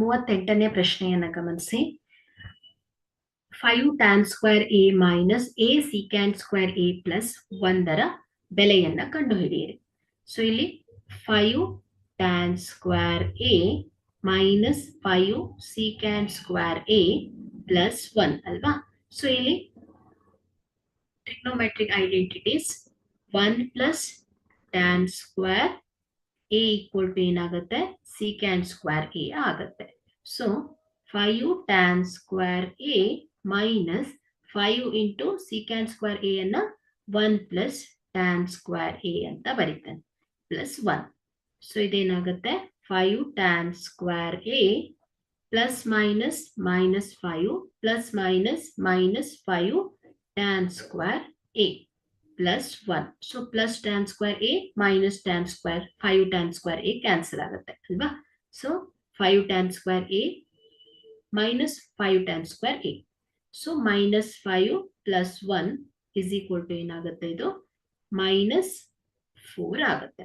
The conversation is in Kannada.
ಮೂವತ್ತೆಂಟನೇ ಪ್ರಶ್ನೆಯನ್ನ ಗಮನಿಸಿ. Five tan square A minus A secant square A plus ಒಂದರ ಬೆಲೆಯನ್ನ ಕಂಡುಹಿಡಿಯಿರಿ. ಸೊ ಇಲ್ಲಿ five tan square A minus five secant square A plus one ಅಲ್ವಾ? ಸೊ ಇಲ್ಲಿ trigonometric identities one plus tan square A equal to ಏನಾಗುತ್ತೆ? ಸಿಕ್ಯಾಂಡ್ ಸ್ಕ್ವೇರ್ ಎ ಆಗುತ್ತೆ. So five tan square A minus five into secant square A ಅನ್ನ one plus tan square A ಅಂತ ಬರೀತಾನೆ plus one so ಇದೇನಾಗುತ್ತೆ? Five tan square A plus minus minus five plus minus minus five tan square A plus one so plus tan square A minus tan square five tan square A cancel ಆಗುತ್ತೆ, ಅಲ್ವಾ? So five tan square A minus five tan square A so minus five plus one is equal ಏನಾಗುತ್ತೆ ಇದು? ಮೈನಸ್ ಫೋರ್ ಆಗುತ್ತೆ.